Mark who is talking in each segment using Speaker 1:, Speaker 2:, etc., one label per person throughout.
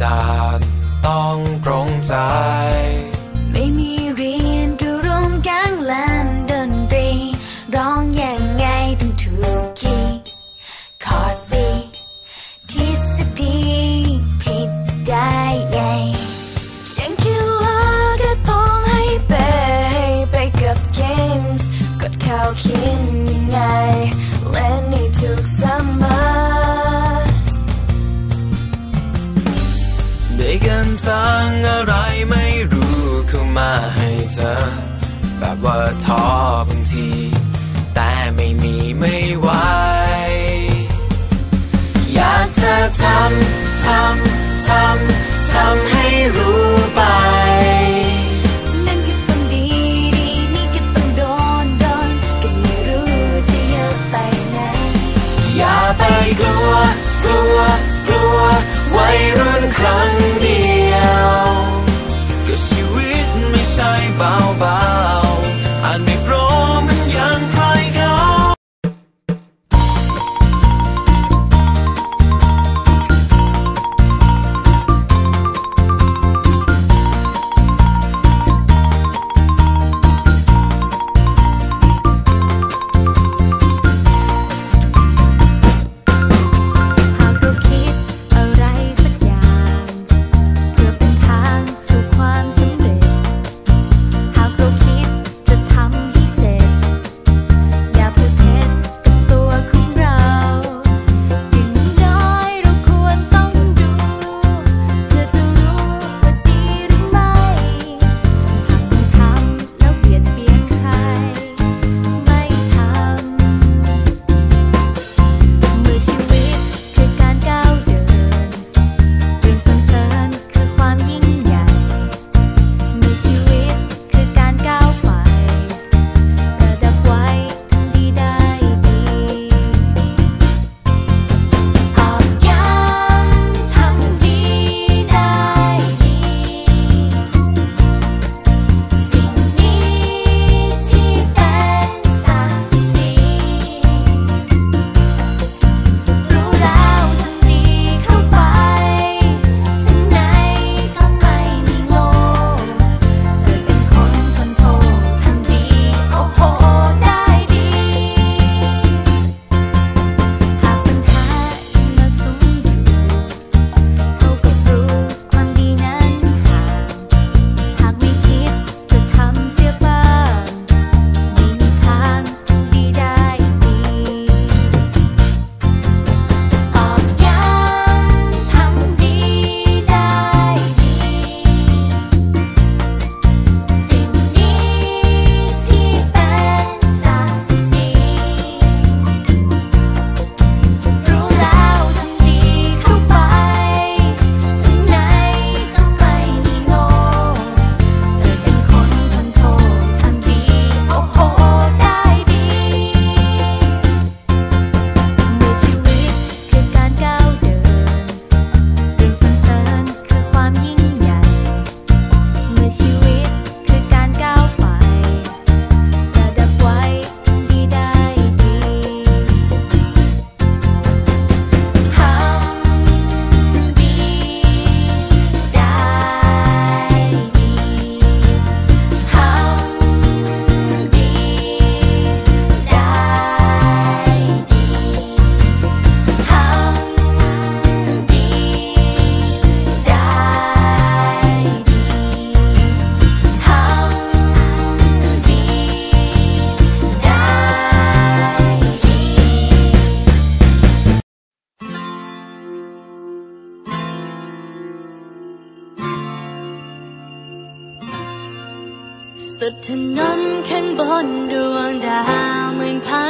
Speaker 1: ศาสต้องตรงใจ
Speaker 2: ไม่มีเรียนก็ร่วมกังเล่นดนตรี ร้องอย่างไงถึงถูกคีย์คอสีทฤษฎีผิดได้ไง สั่งอะ
Speaker 1: ไรไม่รู้เข้ามาให้เธอ แบบว่าท้อบางที แต่ไม่มีไม่ไหวอยากจะทำทำทำทำให้รู้ไป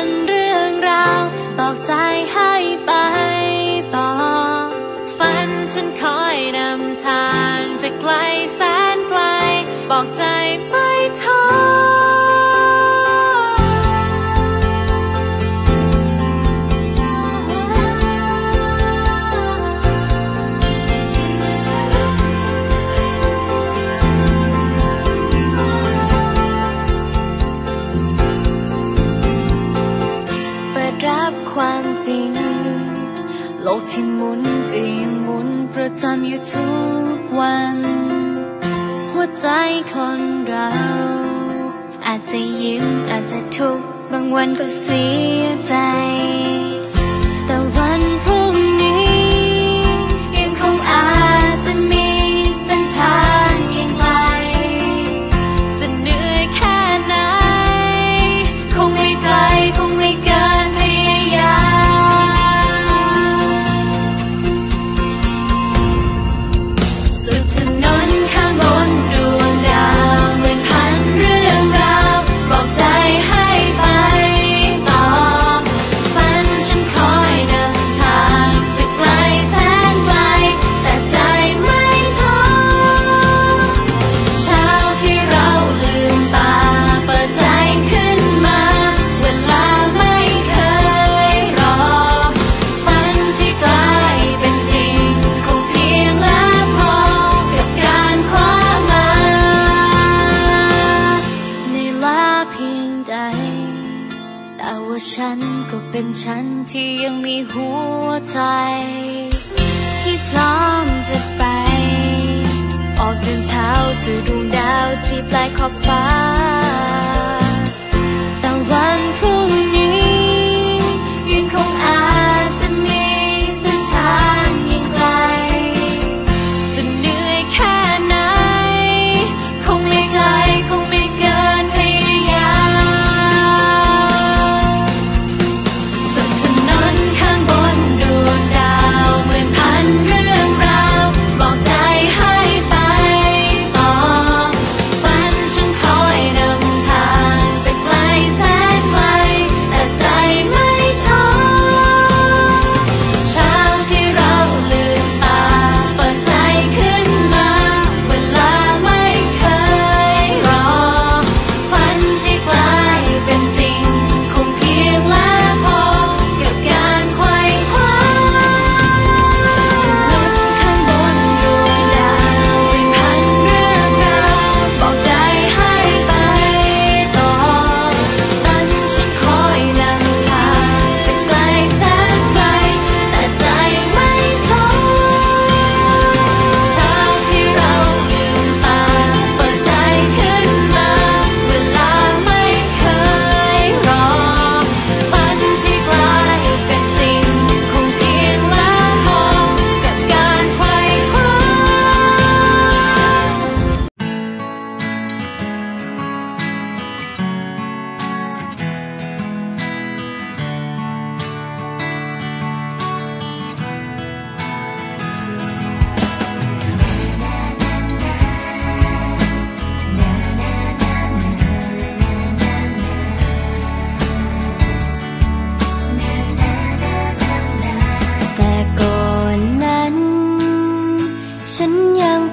Speaker 2: นเรื่
Speaker 1: องรา
Speaker 2: วตอกใจให้ไป
Speaker 1: โลกที่หมุนก็ยังหมุนประจำอยู่ทุกวัน หัวใจคนเรา อาจจะยิ้มอาจจะทุกข์บางวันก็เสียใจ มีหัวใจ ที่พร้อมจะไป ออกเดินเท้าสู่ดวงดาวที่ปลายขอบฟ้า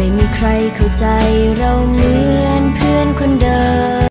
Speaker 3: ไม่มีใครเข้าใจเราเหมือนเพื่อนคนเดิม